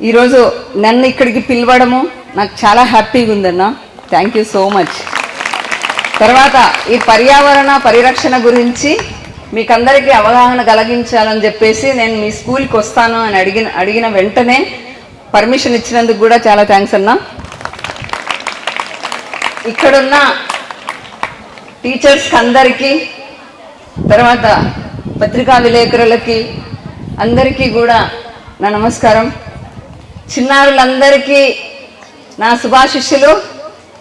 ఈరోజు నన్ను ఇక్కడికి పిలవడము నాకు చాలా హ్యాపీగా ఉందన్న. థ్యాంక్ యూ సో మచ్ తర్వాత ఈ పర్యావరణ పరిరక్షణ గురించి మీకందరికీ అవగాహన కలిగించాలని చెప్పేసి నేను మీ స్కూల్కి వస్తాను అని అడిగిన అడిగిన వెంటనే పర్మిషన్ ఇచ్చినందుకు కూడా చాలా థ్యాంక్స్ అన్నా. ఇక్కడున్న టీచర్స్కి అందరికీ తర్వాత పత్రికా విలేకరులకి అందరికీ కూడా నా నమస్కారం. చిన్నారులందరికీ నా శుభాశిష్యులు.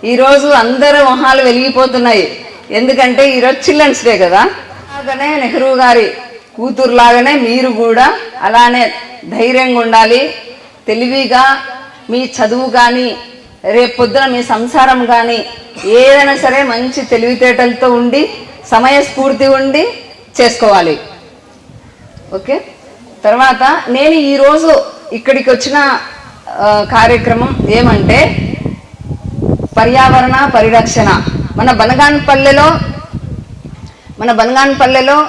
ఈరోజు అందరి మొహాలు వెలిగిపోతున్నాయి. ఎందుకంటే ఈరోజు చిల్డ్రన్స్ డే కదా. అలాగనే నెహ్రూ గారి కూతురులాగానే మీరు కూడా అలానే ధైర్యంగా ఉండాలి. తెలివిగా మీ చదువు కానీ రేపు పొద్దున మీ సంసారం కానీ ఏదైనా సరే మంచి తెలివితేటలతో ఉండి సమయస్ఫూర్తి ఉండి చేసుకోవాలి. ఓకే? తర్వాత నేను ఈరోజు ఇక్కడికి వచ్చిన కార్యక్రమం ఏమంటే పర్యావరణ పరిరక్షణ. మన బనగాన్పల్లెలో మన బనగాన్పల్లెలో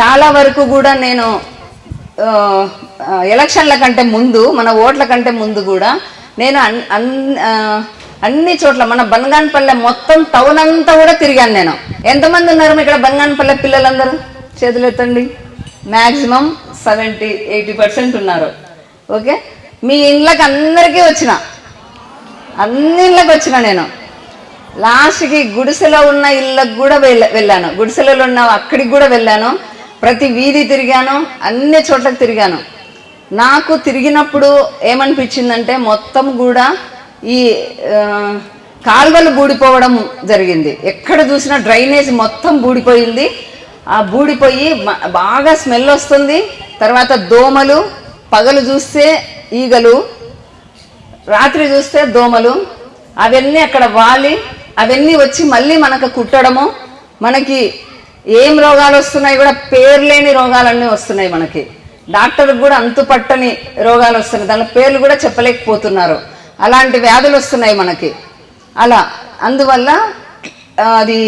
చాలా వరకు కూడా నేను ఎలక్షన్ల కంటే ముందు మన ఓట్ల కంటే ముందు కూడా నేను అన్- అన్- అన్ని చోట్ల మన బనగాన్పల్లె మొత్తం టౌన్ అంతా కూడా తిరిగాను నేను. ఎంతమంది ఉన్నారు ఇక్కడ ఇక్కడ బనగాన్పల్లె పిల్లలందరూ? చేతులు ఎత్తండి మ్యాక్సిమం సెవెంటీ ఎయిటీ పర్సెంట్ ఉన్నారు. ఓకే? మీ ఇండ్లకు అందరికీ వచ్చిన. అన్ని ఇళ్ళకి వచ్చిన నేను. లాస్ట్కి గుడిసెలో ఉన్న ఇళ్ళకి కూడా వెళ్ళ వెళ్ళాను. గుడిసెలలో ఉన్న అక్కడికి కూడా వెళ్ళాను. ప్రతి వీధి తిరిగాను. అన్ని చోట్లకు తిరిగాను. నాకు తిరిగినప్పుడు ఏమనిపించిందంటే మొత్తం కూడా ఈ కాలువలు బూడిపోవడం జరిగింది. ఎక్కడ చూసినా డ్రైనేజ్ మొత్తం బూడిపోయింది. ఆ బూడిపోయి బాగా స్మెల్ వస్తుంది. తర్వాత దోమలు పగలు చూస్తే ఈగలు రాత్రి చూస్తే దోమలు అవన్నీ అక్కడ వాలి అవన్నీ వచ్చి మళ్ళీ మనకు కుట్టడము మనకి ఏం రోగాలు వస్తున్నాయి కూడా పేర్లేని రోగాలన్నీ వస్తున్నాయి మనకి. డాక్టర్కి కూడా అంతు పట్టని రోగాలు వస్తున్నాయి దాని పేర్లు కూడా చెప్పలేకపోతున్నారు. అలాంటి వ్యాధులు వస్తున్నాయి మనకి. అలా అందువల్ల అది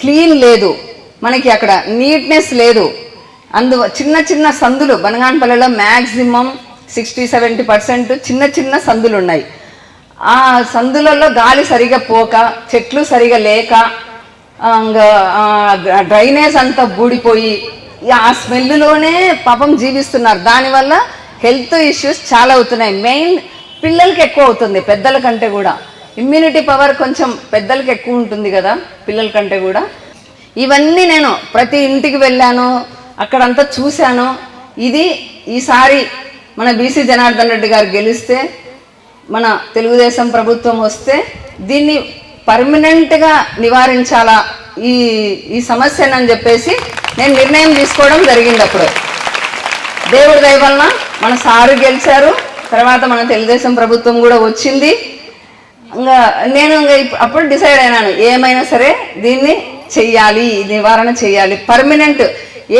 క్లీన్ లేదు. మనకి అక్కడ నీట్నెస్ లేదు. అందు చిన్న చిన్న సందులు బనగానపల్లిలో మ్యాక్సిమం సిక్స్టీ సెవెంటీ పర్సెంట్ చిన్న చిన్న సందులు ఉన్నాయి ఆ సందులలో గాలి సరిగా పోక చెట్లు సరిగా లేక డ్రైనేజ్ అంతా బూడిపోయి ఆ స్మెల్లోనే పాపం జీవిస్తున్నారు. దానివల్ల హెల్త్ ఇష్యూస్ చాలా అవుతున్నాయి. మెయిన్ పిల్లలకి ఎక్కువ అవుతుంది పెద్దల కంటే కూడా. ఇమ్యూనిటీ పవర్ కొంచెం పెద్దలకి ఎక్కువ ఉంటుంది కదా పిల్లల కంటే కూడా. ఇవన్నీ నేను ప్రతి ఇంటికి వెళ్ళాను అక్కడంతా చూశాను. ఇది ఈసారి మన బీసీ జనార్దన్ రెడ్డి గారు గెలిస్తే మన తెలుగుదేశం ప్రభుత్వం వస్తే దీన్ని పర్మనెంట్గా నివారించాలా ఈ ఈ సమస్యనని చెప్పేసి నేను నిర్ణయం తీసుకోవడం జరిగింది అప్పుడు. దేవుడి దయ వలన మన సారు గెలిచారు తర్వాత మన తెలుగుదేశం ప్రభుత్వం కూడా వచ్చింది. ఇంకా నేను ఇంకా అప్పుడు డిసైడ్ అయినాను ఏమైనా సరే దీన్ని చెయ్యాలి ఈ నివారణ చెయ్యాలి. పర్మనెంట్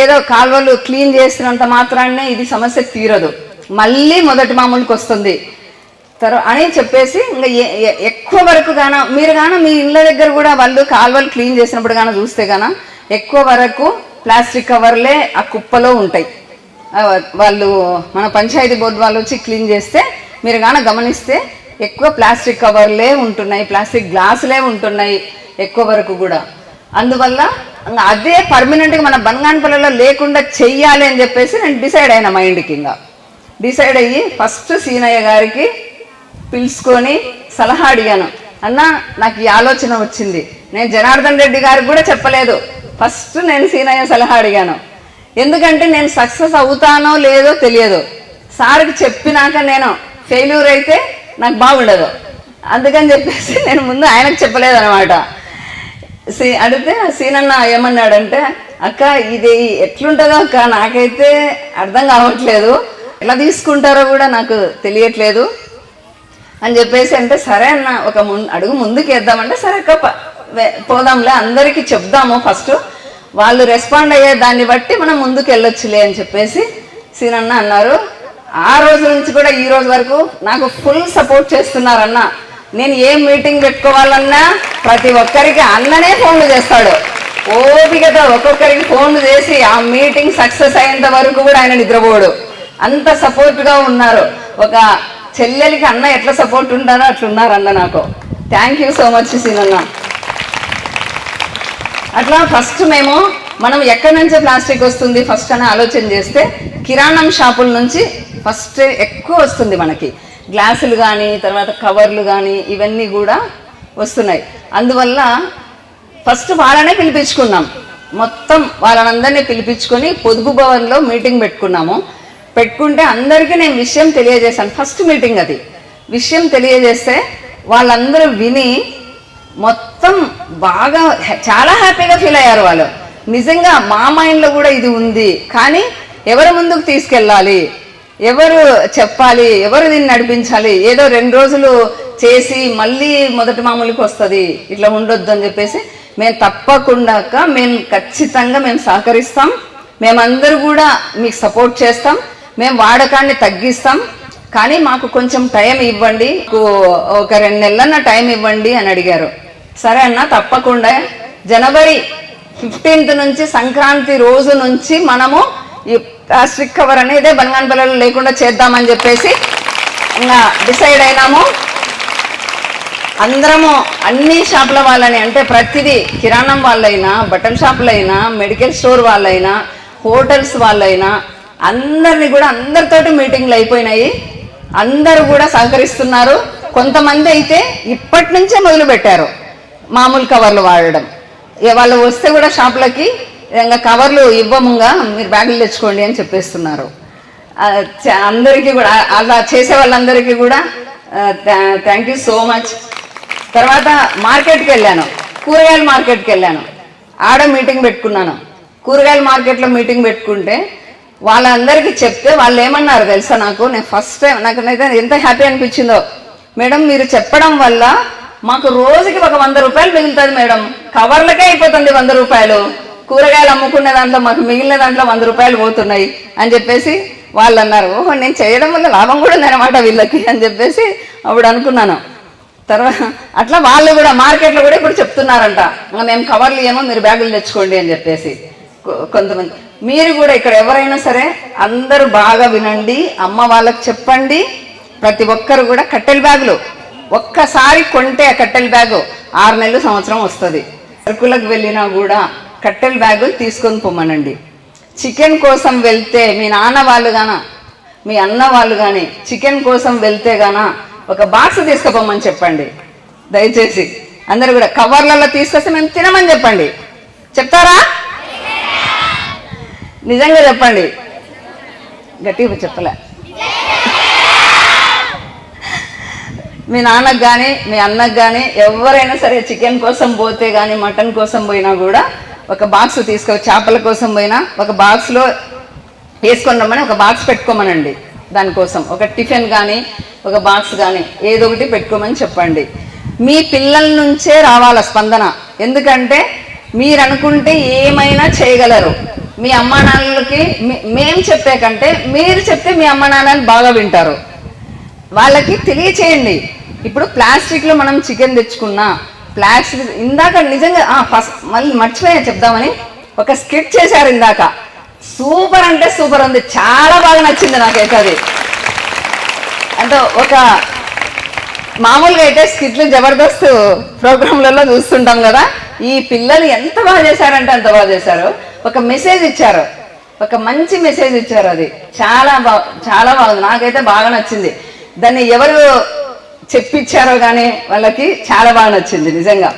ఏదో కాలువలు క్లీన్ చేసినంత మాత్రాన్నే ఇది సమస్య తీరదు. మళ్ళీ మొదటి మామూలుకి వస్తుంది. తర్వాత అని చెప్పేసి ఇంకా ఎక్కువ వరకు గాన మీరు గాన మీ ఇళ్ళ దగ్గర కూడా వాళ్ళు కాలువలు క్లీన్ చేసినప్పుడు గాన చూస్తే గాన ఎక్కువ వరకు ప్లాస్టిక్ కవర్లే ఆ కుప్పలో ఉంటాయి. వాళ్ళు మన పంచాయతీ బోర్డు వాళ్ళు వచ్చి క్లీన్ చేస్తే మీరు గాన గమనిస్తే ఎక్కువ ప్లాస్టిక్ కవర్లే ఉంటున్నాయి ప్లాస్టిక్ గ్లాసులే ఉంటున్నాయి ఎక్కువ వరకు కూడా. అందువల్ల అదే పర్మనెంట్గా మన బనగానపల్లిలో లేకుండా చెయ్యాలి అని చెప్పేసి నేను డిసైడ్ అయినా మైండ్కి ఇంకా డిసైడ్ అయ్యి ఫస్ట్ సీనయ్య గారికి పిలుచుకొని సలహా అడిగాను. అన్న నాకు ఈ ఆలోచన వచ్చింది. నేను జనార్దన్ రెడ్డి గారికి కూడా చెప్పలేదు. ఫస్ట్ నేను సీనయ్య సలహా అడిగాను. ఎందుకంటే నేను సక్సెస్ అవుతానో లేదో తెలియదు. సార్కి చెప్పినాక నేను ఫెయిల్యూర్ అయితే నాకు బాగుండదు. అందుకని చెప్పేసి నేను ముందు ఆయనకు చెప్పలేదు అనమాట సీ అడిగితే సీనన్న ఏమన్నాడంటే అక్క ఇది ఎట్లుంటుందో అక్క నాకైతే అర్థం కావట్లేదు. ఎలా తీసుకుంటారో కూడా నాకు తెలియట్లేదు. అని చెప్పేసి అంటే సరే అన్న ఒక ముం- అడుగు ముందుకు వేద్దామంటే సరే అక్క పోదాంలే అందరికీ చెప్దాము ఫస్ట్. వాళ్ళు రెస్పాండ్ అయ్యే దాన్ని బట్టి మనం ముందుకు వెళ్ళొచ్చులే అని చెప్పేసి సీనన్న అన్నారు. ఆ రోజు నుంచి కూడా ఈ రోజు వరకు నాకు ఫుల్ సపోర్ట్ చేస్తున్నారన్న నేను ఏం మీటింగ్ పెట్టుకోవాలన్నా ప్రతి ఒక్కరికి అన్ననే ఫోన్లు చేస్తాడు. ఓపికతో ఒక్కొక్కరికి ఫోన్లు చేసి ఆ మీటింగ్ సక్సెస్ అయ్యేంత వరకు కూడా ఆయన నిద్రపోడు. అంత సపోర్ట్గా ఉన్నారు. ఒక చెల్లెలికి అన్న ఎట్లా సపోర్ట్ ఉంటారో అట్లున్నారు అన్న నాకు. థ్యాంక్ యూ సో మచ్ సీనన్న. అట్లా ఫస్ట్ మేము మనం ఎక్కడి నుంచి ప్లాస్టిక్ వస్తుంది ఫస్ట్ అని ఆలోచన చేస్తే కిరాణం షాపుల నుంచి ఫస్ట్ ఎక్కువ వస్తుంది మనకి. గ్లాసులు కానీ తర్వాత కవర్లు కానీ ఇవన్నీ కూడా వస్తున్నాయి. అందువల్ల ఫస్ట్ వాళ్ళనే పిలిపించుకున్నాం. మొత్తం వాళ్ళనందరినీ పిలిపించుకొని పొదుపు భవన్లో మీటింగ్ పెట్టుకున్నాము. పెట్టుకుంటే అందరికీ నేను విషయం తెలియజేశాను. ఫస్ట్ మీటింగ్ అది. విషయం తెలియజేస్తే వాళ్ళందరూ విని మొత్తం బాగా చాలా హ్యాపీగా ఫీల్ అయ్యారు వాళ్ళు. నిజంగా మా మైండ్లో కూడా ఇది ఉంది. కానీ ఎవరు ముందుకు తీసుకెళ్ళాలి? ఎవరు చెప్పాలి? ఎవరు దీన్ని నడిపించాలి? ఏదో రెండు రోజులు చేసి మళ్ళీ మొదటి మామూలుకి వస్తుంది. ఇట్లా ఉండొద్దు అని చెప్పేసి మేము తప్పకుండా మేము ఖచ్చితంగా మేము సహకరిస్తాం. మేమందరూ కూడా మీకు సపోర్ట్ చేస్తాం. మేము వాడకాన్ని తగ్గిస్తాం కానీ మాకు కొంచెం టైం ఇవ్వండి ఒక రెండు నెలలన్న టైం ఇవ్వండి అని అడిగారు. సరే అన్న తప్పకుండా. జనవరి ఫిఫ్టీన్త్ నుంచి సంక్రాంతి రోజు నుంచి మనము ఈ ప్లాస్టిక్ కవర్ అనేది బనగానపల్లిలో లేకుండా చేద్దామని చెప్పేసి ఇంకా డిసైడ్ అయినాము. అందరము అన్ని షాపుల వాళ్ళని అంటే ప్రతిదీ కిరాణం వాళ్ళైనా బటన్ షాపులైనా మెడికల్ స్టోర్ వాళ్ళైనా హోటల్స్ వాళ్ళైనా అందరిని కూడా అందరితోటి మీటింగ్లు అయిపోయినాయి. అందరూ కూడా సహకరిస్తున్నారు. కొంతమంది అయితే ఇప్పటి నుంచే మొదలుపెట్టారు మామూలు కవర్లు వాడడం. ఇక వాళ్ళు వస్తే కూడా షాప్లకి ఇంకా కవర్లు ఇవ్వముగా మీరు బ్యాగులు తెచ్చుకోండి అని చెప్పేస్తున్నారు. అందరికీ కూడా అలా చేసే వాళ్ళందరికీ కూడా థ్యాంక్ యూ సో మచ్. తర్వాత మార్కెట్కి వెళ్ళాను. కూరగాయల మార్కెట్కి వెళ్ళాను. ఆడ మీటింగ్ పెట్టుకున్నాను. కూరగాయల మార్కెట్లో మీటింగ్ పెట్టుకుంటే వాళ్ళందరికీ చెప్తే వాళ్ళు ఏమన్నారు తెలుసా నాకు? నేను ఫస్ట్ టైం నాకు అయితే ఎంత హ్యాపీ అనిపించిందో. మేడం మీరు చెప్పడం వల్ల మాకు రోజుకి ఒక వంద రూపాయలు మిగులుతుంది మేడం. కవర్లకే అయిపోతుంది వంద రూపాయలు. కూరగాయలు అమ్ముకునే దాంట్లో మాకు మిగిలిన దాంట్లో వంద రూపాయలు పోతున్నాయి అని చెప్పేసి వాళ్ళు అన్నారు ఓహో నేను చేయడం వల్ల లాభం కూడా ఉందన్నమాట వీళ్ళకి అని చెప్పేసి అప్పుడు అనుకున్నాను. తర్వాత అట్లా వాళ్ళు కూడా మార్కెట్లో కూడా ఇప్పుడు చెప్తున్నారంట. మేము కవర్లు ఏమో మీరు బ్యాగులు తెచ్చుకోండి అని చెప్పేసి. కొ- కొంతమంది మీరు కూడా ఇక్కడ ఎవరైనా సరే అందరూ బాగా వినండి అమ్మ వాళ్ళకి చెప్పండి. ప్రతి ఒక్కరు కూడా కట్టెల బ్యాగులు. ఒక్కసారి కొంటే ఆ కట్టెల బ్యాగు ఆరు నెలలు సంవత్సరం వస్తుంది. సరుకులకు వెళ్ళినా కూడా కట్టెల బ్యాగులు తీసుకొని పొమ్మనండి. చికెన్ కోసం వెళ్తే మీ నాన్న వాళ్ళు గాన మీ అన్న వాళ్ళు కానీ చికెన్ కోసం వెళ్తే గాన ఒక బాక్స్ తీసుకుపోమని చెప్పండి. దయచేసి అందరు కూడా కవర్లలో తీసుకొస్తే మేము తినమని చెప్పండి. చెప్తారా? నిజంగా చెప్పండి. గట్టిగా చెప్పలే. మీ నాన్నకు కానీ మీ అన్నకు కానీ ఎవరైనా సరే చికెన్ కోసం పోతే కానీ మటన్ కోసం పోయినా కూడా ఒక బాక్స్ తీసుకో చేపల కోసం పోయినా ఒక బాక్స్లో వేసుకొని రమ్మని ఒక బాక్స్ పెట్టుకోమనండి దానికోసం. ఒక టిఫిన్ కానీ ఒక బాక్స్ కానీ ఏదో ఒకటి పెట్టుకోమని చెప్పండి. మీ పిల్లల నుంచే రావాల స్పందన. ఎందుకంటే మీరు అనుకుంటే ఏమైనా చేయగలరు. మీ అమ్మా నాన్నలకి మేము చెప్పే కంటే మీరు చెప్తే మీ అమ్మా నాన్నలు బాగా వింటారు. వాళ్ళకి తెలియచేయండి. ఇప్పుడు ప్లాస్టిక్లో మనం చికెన్ తెచ్చుకున్నా ప్లాస్టిక్ ఇందాక నిజంగా ఫస్ట్ మళ్ళీ మర్చిపోయా చెప్దామని ఒక స్కిట్ చేశారు ఇందాక. సూపర్ అంటే సూపర్ ఉంది. చాలా బాగా నచ్చింది నాకైతే అది. అంటే ఒక మామూలుగా అయితే స్కిట్లు జబర్దస్త్ ప్రోగ్రాంలలో చూస్తుంటాం కదా. ఈ పిల్లలు ఎంత బాగా చేశారంటే అంత బాగా చేశారు. ఒక మెసేజ్ ఇచ్చారు. ఒక మంచి మెసేజ్ ఇచ్చారు అది. చాలా బా చాలా బాగుంది. నాకైతే బాగా నచ్చింది. దాన్ని ఎవరు చెప్పించారో కానీ వాళ్ళకి చాలా బాగా నచ్చింది నిజంగా.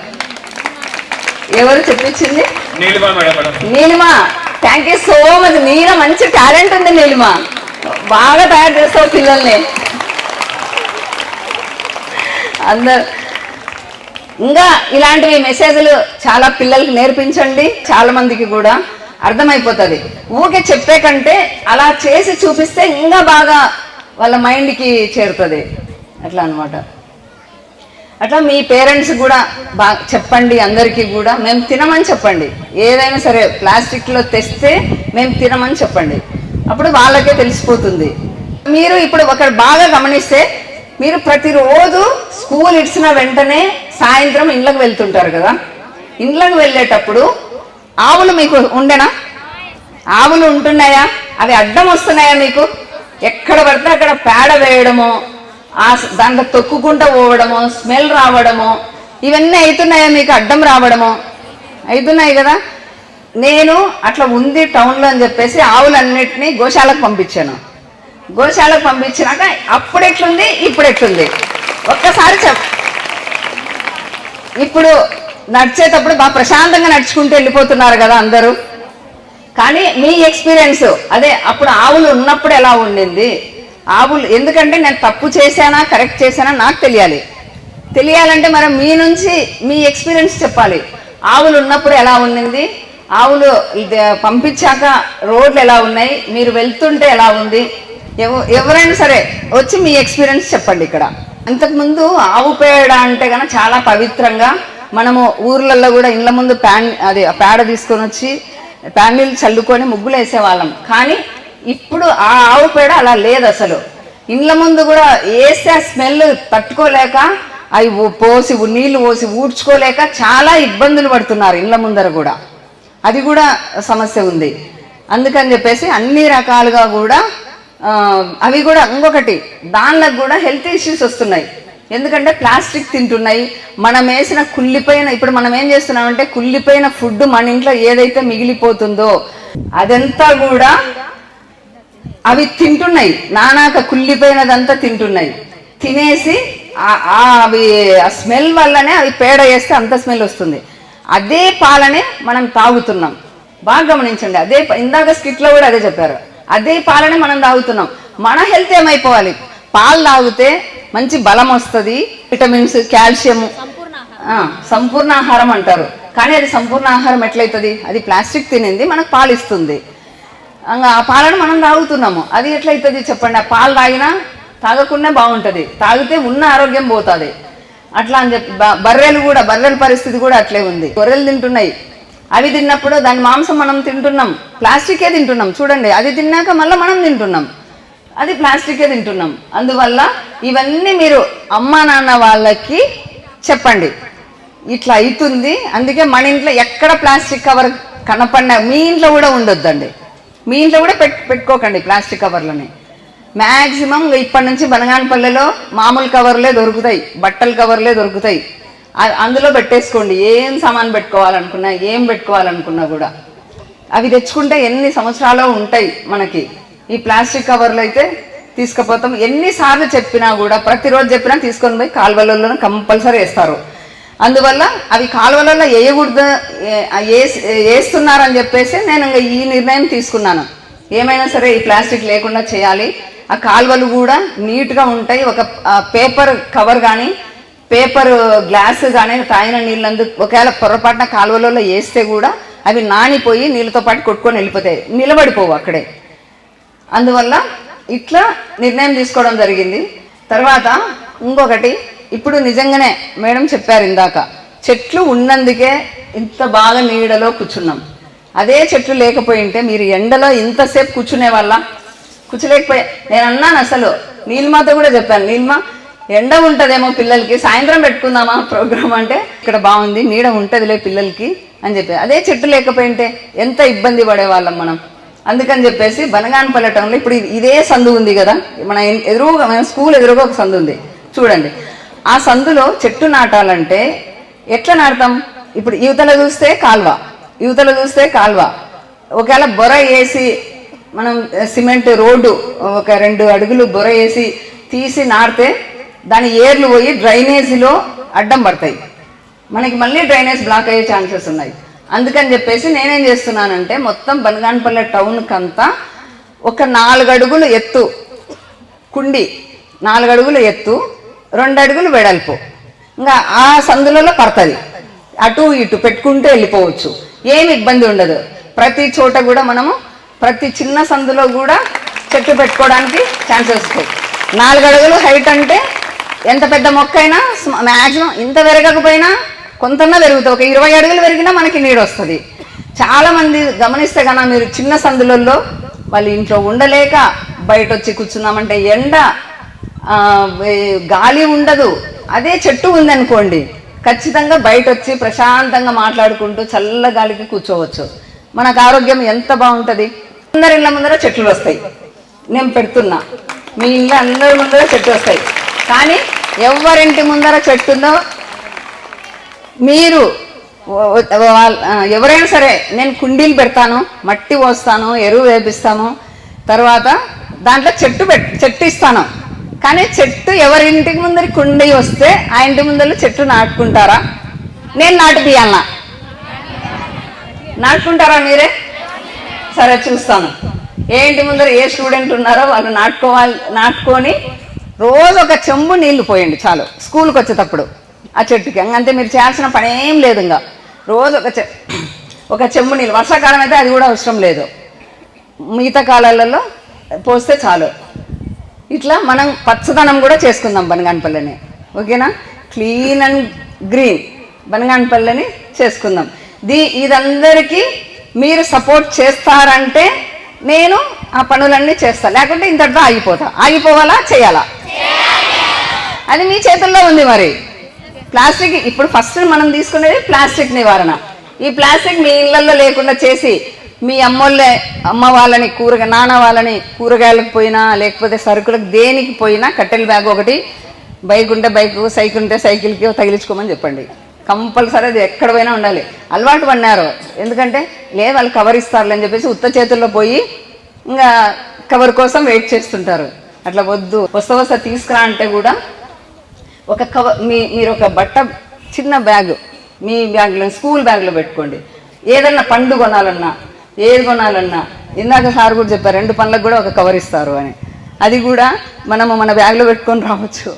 ఎవరు చెప్పించింది? Neelima thank you so much Neela మంచి టాలెంట్ ఉంది నీలిమా. బాగా తయారు చేస్తావు పిల్లల్ని. అందరు ఇంకా ఇలాంటివి మెసేజ్లు చాలా పిల్లలకి నేర్పించండి చాలా మందికి కూడా అర్థమైపోతుంది. ఊకే చెప్పే కంటే అలా చేసి చూపిస్తే ఇంకా బాగా వాళ్ళ మైండ్కి చేరుతుంది. అట్లా అన్నమాట. అట్లా మీ పేరెంట్స్ కూడా బాగా చెప్పండి అందరికీ కూడా మేము తినమని చెప్పండి. ఏదైనా సరే ప్లాస్టిక్లో తెస్తే మేము తినమని చెప్పండి. అప్పుడు వాళ్ళకే తెలిసిపోతుంది. మీరు ఇప్పుడు ఒకరు బాగా గమనిస్తే మీరు ప్రతిరోజు స్కూల్ ఇడిచిన వెంటనే సాయంత్రం ఇండ్లకు వెళ్తుంటారు కదా. ఇండ్లకు వెళ్ళేటప్పుడు ఆవులు మీకు ఉండేనా? ఆవులు ఉంటున్నాయా? అవి అడ్డం వస్తున్నాయా మీకు? ఎక్కడ పడితే అక్కడ పేడ వేయడము ఆ దాంట్లో తొక్కుకుంటూ పోవడము స్మెల్ రావడము ఇవన్నీ అవుతున్నాయా మీకు అడ్డం రావడము? అవుతున్నాయి కదా. నేను అట్లా ఉంది టౌన్లో అని చెప్పేసి ఆవులన్నిటినీ గోశాలకు పంపించాను. గోశాలకు పంపించినాక అప్పుడు ఎట్లుంది ఇప్పుడు ఎట్లుంది ఒక్కసారి చెప్ ఇప్పుడు నడిచేటప్పుడు బాగా ప్రశాంతంగా నడుచుకుంటూ వెళ్ళిపోతున్నారు కదా అందరూ. కానీ మీ ఎక్స్పీరియన్స్ అదే అప్పుడు ఆవులు ఉన్నప్పుడు ఎలా ఉండింది? ఆవులు ఎందుకంటే నేను తప్పు చేశానా కరెక్ట్ చేశానా నాకు తెలియాలి. తెలియాలంటే మరి మీ నుంచి మీ ఎక్స్పీరియన్స్ చెప్పాలి. ఆవులు ఉన్నప్పుడు ఎలా ఉండింది? ఆవులు ఇది పంపించాక రోడ్లు ఎలా ఉన్నాయి? మీరు వెళ్తుంటే ఎలా ఉంది? ఎవరైనా సరే వచ్చి మీ ఎక్స్పీరియన్స్ చెప్పండి ఇక్కడ. అంతకుముందు ఆవు పేడ అంటే కనుక చాలా పవిత్రంగా మనము ఊర్లలో కూడా ఇళ్ళ ముందు ప్యాన్ అది పేడ తీసుకొని వచ్చి ప్యానీలు చల్లుకొని ముగ్గులు వేసేవాళ్ళం. కానీ ఇప్పుడు ఆ ఆవు పేడ అలా లేదు అసలు. ఇండ్ల ముందు కూడా వేస్తే ఆ స్మెల్ తట్టుకోలేక అవి పోసి నీళ్ళు పోసి ఊడ్చుకోలేక చాలా ఇబ్బందులు పడుతున్నారు ఇండ్ల ముందర కూడా. అది కూడా సమస్య ఉంది. అందుకని చెప్పేసి అన్ని రకాలుగా కూడా అవి కూడా ఇంకొకటి దానిలో కూడా హెల్త్ ఇష్యూస్ వస్తున్నాయి. ఎందుకంటే ప్లాస్టిక్ తింటున్నాయి. మనం వేసిన కుళ్ళిపోయిన ఇప్పుడు మనం ఏం చేస్తున్నామంటే కుళ్ళిపోయిన ఫుడ్ మన ఇంట్లో ఏదైతే మిగిలిపోతుందో అదంతా కూడా అవి తింటున్నాయి. నానాక కుళ్ళిపోయినదంతా తింటున్నాయి. తినేసి ఆ- అవి ఆ స్మెల్ వల్లనే అవి పేడ వేస్తే అంత స్మెల్ వస్తుంది. అదే పాలనే మనం తాగుతున్నాం. బాగా గమనించండి. అదే ఇందాక స్కిట్లో కూడా అదే చెప్పారు. అదే పాలనే మనం తాగుతున్నాం. మన హెల్త్ ఏమైపోవాలి? పాలు తాగితే మంచి బలం వస్తుంది విటమిన్స్ కాల్షియం సంపూర్ణ ఆహారం అంటారు. కానీ అది సంపూర్ణ ఆహారం ఎట్లయితుంది? అది ప్లాస్టిక్ తినింది మనకు పాలు ఇస్తుంది ఆ పాలను మనం తాగుతున్నాము. అది ఎట్లయితుంది చెప్పండి? ఆ పాలు తాగినా తాగకుండా బాగుంటుంది. తాగితే ఉన్న ఆరోగ్యం పోతుంది. అట్లా అని చెప్పి బర్రెలు కూడా బర్రెల పరిస్థితి కూడా అట్లే ఉంది. గొర్రెలు తింటున్నాయి. అవి తిన్నప్పుడు దాని మాంసం మనం తింటున్నాం. ప్లాస్టికే తింటున్నాం. చూడండి అది తిన్నాక మళ్ళీ మనం తింటున్నాం. అది ప్లాస్టికే తింటున్నాం. అందువల్ల ఇవన్నీ మీరు అమ్మా నాన్న వాళ్ళకి చెప్పండి. ఇట్లా అవుతుంది అందుకే మన ఇంట్లో ఎక్కడ ప్లాస్టిక్ కవర్ కనపడినా మీ ఇంట్లో కూడా ఉండొద్దండి. మీ ఇంట్లో కూడా పెట్ పెట్టుకోకండి ప్లాస్టిక్ కవర్లని. మ్యాక్సిమం ఇప్పటి నుంచి బనగానపల్లెలో మామూలు కవర్లే దొరుకుతాయి. బట్టల కవర్లే దొరుకుతాయి. అందులో పెట్టేసుకోండి. ఏం సామాన్ పెట్టుకోవాలనుకున్నా ఏం పెట్టుకోవాలనుకున్నా కూడా. అవి తెచ్చుకుంటే ఎన్ని సంవత్సరాలు ఉంటాయి మనకి. ఈ ప్లాస్టిక్ కవర్లు అయితే తీసుకుపోతాం. ఎన్నిసార్లు చెప్పినా కూడా ప్రతిరోజు చెప్పినా తీసుకొని పోయి కాలువలలో కంపల్సరీ వేస్తారు. అందువల్ల అవి కాలువలలో వేయకూడదు వేస్తున్నారని చెప్పేసి నేను ఇంకా ఈ నిర్ణయం తీసుకున్నాను. ఏమైనా సరే ఈ ప్లాస్టిక్ లేకుండా చేయాలి. ఆ కాలువలు కూడా నీట్గా ఉంటాయి. ఒక పేపర్ కవర్ కానీ పేపర్ గ్లాస్ కానీ తాగిన నీళ్ళందు ఒకవేళ పొరపాటున కాలువలలో వేస్తే కూడా అవి నానిపోయి నీళ్ళతో పాటు కొట్టుకొని వెళ్ళిపోతాయి. నిలబడిపోవు అక్కడే. అందువల్ల ఇట్లా నిర్ణయం తీసుకోవడం జరిగింది. తర్వాత ఇంకొకటి ఇప్పుడు నిజంగానే మేడం చెప్పారు ఇందాక చెట్లు ఉన్నందుకే ఇంత బాగా నీడలో కూర్చున్నాం. అదే చెట్లు లేకపోయి ఉంటే మీరు ఎండలో ఇంతసేపు కూర్చునే వాళ్ళ? కూర్చోలేకపోయా. నేను అన్నాను అసలు నీల్మాతో కూడా చెప్పాను నీల్మా ఎండ ఉంటుందేమో పిల్లలకి. సాయంత్రం పెట్టుకుందామా ప్రోగ్రామ్ అంటే? ఇక్కడ బాగుంది నీడ ఉంటుందిలే పిల్లలకి అని చెప్పి. అదే చెట్టు లేకపోయింటే ఎంత ఇబ్బంది పడేవాళ్ళం మనం. అందుకని చెప్పేసి బనగానపల్లె టౌన్లో ఇప్పుడు ఇదే సందు ఉంది కదా. మన ఎదురుగా మన స్కూల్ ఎదురుగా ఒక సందు ఉంది. చూడండి. ఆ సందులో చెట్టు నాటాలంటే ఎట్లా నాటుతాం? ఇప్పుడు యువతల చూస్తే కాల్వ. యువతల చూస్తే కాల్వ. ఒకవేళ బొర వేసి మనం సిమెంట్ రోడ్డు ఒక రెండు అడుగులు బొర వేసి తీసి నాటితే దాని ఏర్లు పోయి డ్రైనేజీలో అడ్డం పడతాయి. మనకి మళ్ళీ డ్రైనేజ్ బ్లాక్ అయ్యే ఛాన్సెస్ ఉన్నాయి. అందుకని చెప్పేసి నేనేం చేస్తున్నానంటే మొత్తం బనగానపల్లె టౌన్కి అంతా ఒక నాలుగు అడుగులు ఎత్తు కుండి నాలుగు అడుగులు ఎత్తు రెండు అడుగులు వెడల్పు. ఇంకా ఆ సందులలో పడుతుంది. అటు ఇటు పెట్టుకుంటూ వెళ్ళిపోవచ్చు. ఏమి ఇబ్బంది ఉండదు. ప్రతి చోట కూడా మనము ప్రతి చిన్న సందులో కూడా చెట్టు పెట్టుకోవడానికి ఛాన్సెస్ వస్తాయి. నాలుగు అడుగులు హైట్ అంటే ఎంత పెద్ద మొక్క అయినా మ్యాక్సిమం ఇంత పెరగకపోయినా కొంతన్నా పెరుగుతుంది ఒక ఇరవై అడుగులు పెరిగినా మనకి నీడ వస్తుంది. చాలామంది గమనిస్తే కన్నా మీరు చిన్న సందులలో వాళ్ళు ఇంట్లో ఉండలేక బయట వచ్చి కూర్చున్నామంటే ఎండ గాలి ఉండదు. అదే చెట్టు ఉందనుకోండి ఖచ్చితంగా బయట వచ్చి ప్రశాంతంగా మాట్లాడుకుంటూ చల్ల గాలికి కూర్చోవచ్చు. మనకు ఆరోగ్యం ఎంత బాగుంటుంది? అందరి ఇళ్ళ ముందర చెట్లు వస్తాయి. నేను పెడుతున్నా. మీ ఇళ్ళ అందరి ముందర చెట్లు వస్తాయి. కానీ ఎవరింటి ముందర చెట్టుందో మీరు వాళ్ళ- ఎవరైనా సరే నేను కుండీలు పెడతాను మట్టి పోస్తాను ఎరువు వేపిస్తాను తర్వాత దాంట్లో చెట్టు పెట్ చెట్టు ఇస్తాను. కానీ చెట్టు ఎవరింటికి ముందర కుండీ వస్తే ఆ ఇంటి ముందర చెట్టు నాటుకుంటారా? నేను నాటిపియాలనా నాటుకుంటారా మీరే? సరే చూస్తాను. ఏ ఇంటి ముందర ఏ స్టూడెంట్ ఉన్నారో వాళ్ళు నాటుకోవాలి నాటుకొని రోజు ఒక చెంబు నీళ్ళు పోయండి చాలు. స్కూల్కి వచ్చేటప్పుడు. ఆ చెట్టుకి. అంతే మీరు చేయాల్సిన పని ఏం లేదు ఇంకా. రోజు ఒక చె ఒక చెంబు నీళ్ళు వర్షాకాలం అయితే అది కూడా అవసరం లేదు. మిగతా కాలాలలో పోస్తే చాలు. ఇట్లా మనం పచ్చదనం కూడా చేసుకుందాం బనగానపల్లిని. ఓకేనా? క్లీన్ అండ్ గ్రీన్ బనగానపల్లిని చేసుకుందాం. దీ ఇదందరికీ మీరు సపోర్ట్ చేస్తారంటే నేను ఆ పనులన్నీ చేస్తాను లేకుంటే ఇంతటితో ఆగిపోతా. ఆగిపోవాలా? చేయాలా? అది మీ చేతుల్లో ఉంది మరి. ప్లాస్టిక్ ఇప్పుడు ఫస్ట్ మనం తీసుకునేది ప్లాస్టిక్ నివారణ. ఈ ప్లాస్టిక్ మీ ఇళ్ళలో లేకుండా చేసి మీ అమ్మోళ్ళే అమ్మ వాళ్ళని కూరగా నాన్న వాళ్ళని కూరగాయలకు పోయినా లేకపోతే సరుకులకు దేనికి పోయినా కట్టెల బ్యాగ్ ఒకటి బైక్ ఉంటే బైక్ సైకిల్ ఉంటే సైకిల్కి తగిలించుకోమని చెప్పండి. కంపల్సరీ అది ఎక్కడ పోయినా ఉండాలి. అలవాటు పడినారు. ఎందుకంటే లేదు వాళ్ళు కవర్ ఇస్తారులే అని చెప్పేసి ఉత్త చేతుల్లో పోయి ఇంకా కవర్ కోసం వెయిట్ చేస్తుంటారు. అట్లా వద్దు. వస్త వస్తా తీసుకురా అంటే కూడా ఒక కవర్ మీ మీరు ఒక బట్ట చిన్న బ్యాగ్ మీ బ్యాగ్లో స్కూల్ బ్యాగ్లో పెట్టుకోండి. ఏదన్నా పండు కొనాలన్నా ఏది కొనాలన్నా ఇందాక సార్ కూడా చెప్పారు రెండు పనులకు కూడా ఒక కవర్ ఇస్తారు అని. అది కూడా మనము మన బ్యాగ్లో పెట్టుకొని రావచ్చు.